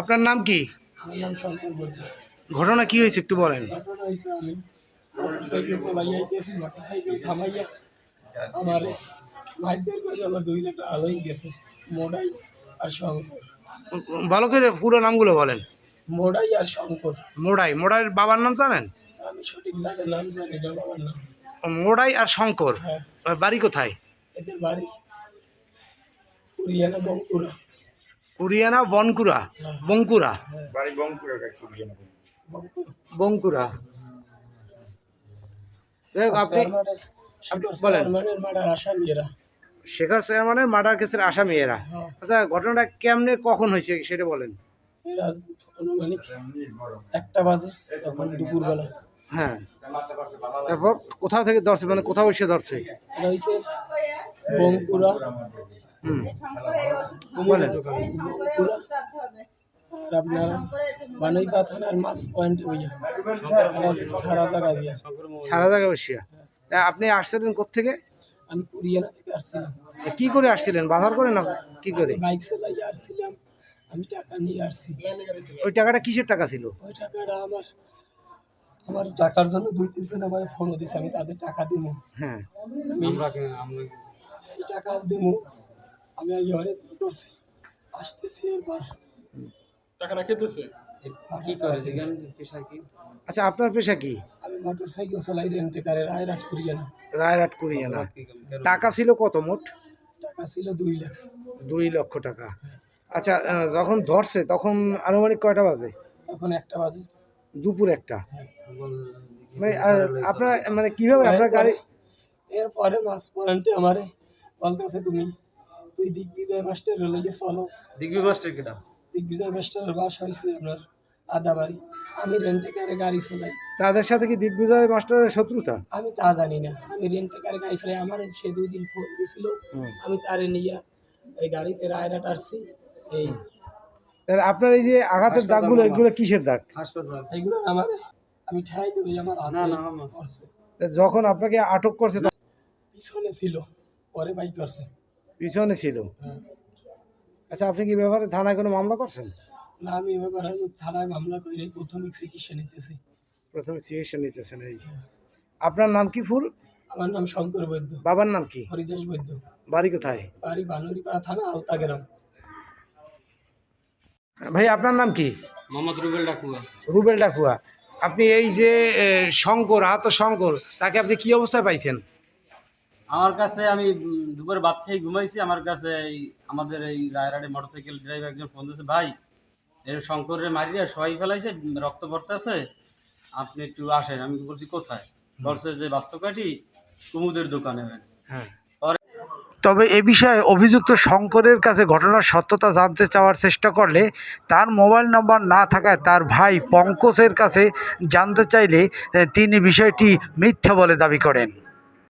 আপনার নাম কি? আমার নাম শঙ্কর বৈদ্য। ঘটনা কি হয়েছে একটু বলেন। ঘটনা হয়েছে আমি মোটরসাইকেল চালাইয়া গেছি মোটরসাইকেল থামাইয়া আমার ভাইদের কাছে আমার দুই লাখ আলোই গেছে মোড়াই আর শঙ্কর। বালকের পুরো নামগুলো বলেন। মোড়াই আর শঙ্কর। মোড়াই মোড়াইয়ের বাবার নাম জানেন? আমি সঠিক নাম জানি না বাবার নাম। মোড়াই আর শঙ্কর হ্যাঁ। বাড়ি কোথায়? এদের বাড়ি বঙ্কুরা কুরিয়ানা বনকুরা বঙ্কুরা বঙ্কুরা বঙ্কুরা যাই আপনি বলেন। মার্ডার শেখর চেয়ারম্যানের মার্ডার কেসের আসামি এরা হ্যাঁ। আচ্ছা ঘটনাটা কেমনে কখন হয়েছে সেটা বলেন। একটা বাজে তখন দুপুরবেলা। হ্যাঁ। তারপর কোথাও থেকে ধরছে মানে কোথাও এসে ধরছে? বঙ্কুরা আর আপনার বানাইপা থানার মাছ পয়েন্ট এটা সারা জায়গা সারা জায়গায় বসিয়া? আপনি আসছিলেন কোথেকে আমি কুরিয়ানা থেকে আসছিলাম। কি করে আসছিলেন? বাজার করে না কি করে? বাইক চালাইয়া আসছিলাম আমি টাকা নিয়ে আসছি। ওই টাকাটা কিসের টাকা ছিল? ওই টাকাটা আমার আমার টাকার জন্য দুই তিনজন আমার ফোনও দিছে আমি তাদের টাকা দিব হ্যাঁ। আমি এই টাকা দেবো আমি আগে অনেক করছি আসতেছি এরপর টাকাটা খেতেছে? আচ্ছা আপনার পেশা কি? আমি মোটর সাইকেল চালাই রেন্টে কারে রায়রাট করিয়া না। রায়রাট করিয়া না। টাকা ছিল কত মোট? টাকা ছিল দুই লাখ। দুই লক্ষ টাকা। আচ্ছা যখন ধরছে তখন আনুমানিক কয়টা বাজে? তখন একটা বাজে। দুপুর একটা। মানে আপনার মানে কীভাবে আপনার গাড়ি এরপরে মাস পয়েন্টে আমারে বলতেছে তুমি তুই দিগ্বিজয় মাস্টার লইয়ে চলো দিগ্বি মাস্টার কেটা দিগ্বিজয় মাস্টারের বাসা হয়েছে আপনার আদাবাড়ি। আমি রেন্টে কারে গাড়ি চালাই। তাদের সাথে কি দিগ্বিজয় মাস্টারের শত্রুতা? আমি তা জানি না। আমি রেন্টে কারে গাড়ি চালাই। আমার সে দুই দিন ফোন দিয়েছিল আমি তারে নিয়ে এই গাড়িতে রায়রাট আসছি এই তাহলে আপনার এই যে আঘাতের দাগগুলো এগুলো কিসের দাগ? হাসপাতাল। এইগুলো আমার। আমি ঠাই দিই আমার হাতে করছে তা যখন আপনাকে আটক করছে পিছনে ছিল। পরে বাইক করছে পিছনে ছিল। আচ্ছা আপনি কি ব্যাপারে থানায় কোনো মামলা করছেন? না আমি আর থানায় মামলা করি নাই প্রাথমিক চিকিৎসা নিতেছি। প্রথমে চিকিৎসা নিতেছেন এই। আপনার নাম কি ফুল? আমার নাম শঙ্কর বৈদ্য। বাবার নাম কি? হরিদাস বৈদ্য। বাড়ি কোথায়? বাড়ি বানুরিপাড়া থানা আলতা গ্রাম। ভাই আপনার নাম কি? মোহাম্মদ রুবেল ডাকুয়া। রুবেল ডাকুয়া। আপনি এই যে শঙ্কর আহত শঙ্কর তাকে আপনি কি অবস্থায় পাইছেন? আমার কাছে আমি দুপুরে ভাত খেয়ে ঘুমাইছি আমার কাছে এই আমাদের এই রায়রাডে মোটরসাইকেল ড্রাইভার একজন ফোন দিয়েছে ভাই এর শঙ্করের মারিয়া সবাই ফেলাইছে রক্ত পড়তেছে আপনি একটু আসেন। আমি বলছি কোথায়? বলছে যে বাস্তবকাঠি কুমুদের দোকানে। হ্যাঁ। তবে এ বিষয়ে অভিযুক্ত শঙ্করের কাছে ঘটনার সত্যতা জানতে চাওয়ার চেষ্টা করলে তার মোবাইল নম্বর না থাকায় তার ভাই পঙ্কজের কাছে জানতে চাইলে তিনি বিষয়টি মিথ্যা বলে দাবি করেন।